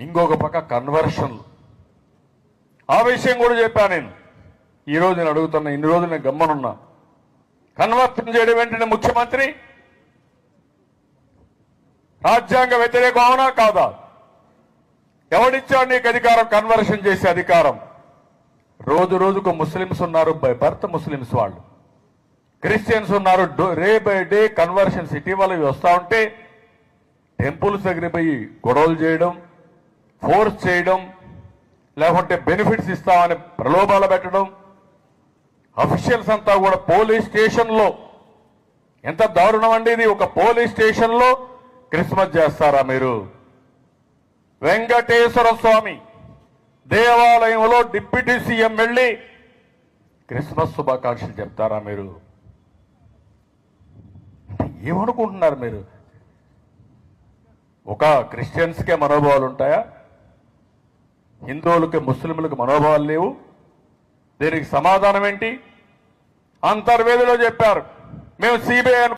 ఇంకొక పక్క కన్వర్షన్లు ఆ విషయం కూడా చెప్పాను నేను. ఈరోజు నేను అడుగుతున్నా ఇన్ని రోజులు నేను గమ్మనున్నా. కన్వర్షన్ చేయడం వెంటనే ముఖ్యమంత్రి? రాజ్యాంగ వ్యతిరేకం అవునా కాదా? ఎవడిచ్చాడు నీకు అధికారం? కన్వర్షన్ చేసే అధికారం. రోజు రోజుకు ముస్లిమ్స్ ఉన్నారు బై బర్త్ ముస్లిమ్స్ వాళ్ళు. క్రిస్టియన్స్ ఉన్నారు డే బై డే కన్వర్షన్స్ ఇటీవల ఇవి వస్తూ ఉంటే టెంపుల్స్ దగ్గర పోయి గొడవలు చేయడం ఫోర్స్ చేయడం లేకుంటే బెనిఫిట్స్ ఇస్తామని ప్రలోభాలు పెట్టడం అఫీషియల్స్ అంతా కూడా పోలీస్ స్టేషన్లో. ఎంత దారుణం అండి ఇది. ఒక పోలీస్ స్టేషన్లో క్రిస్మస్ చేస్తారా మీరు? వెంకటేశ్వర స్వామి దేవాలయంలో డిప్యూటీ సీఎం వెళ్ళి క్రిస్మస్ శుభాకాంక్షలు చెప్తారా మీరు? ఏమనుకుంటున్నారు మీరు? ఒక క్రిస్టియన్స్కే మనోభావాలు ఉంటాయా? హిందువులకి ముస్లింలకు మనోభావాలు లేవు. దీనికి సమాధానం ఏంటి? అంతర్వేదిలో చెప్పారు. మేము సిబిఐ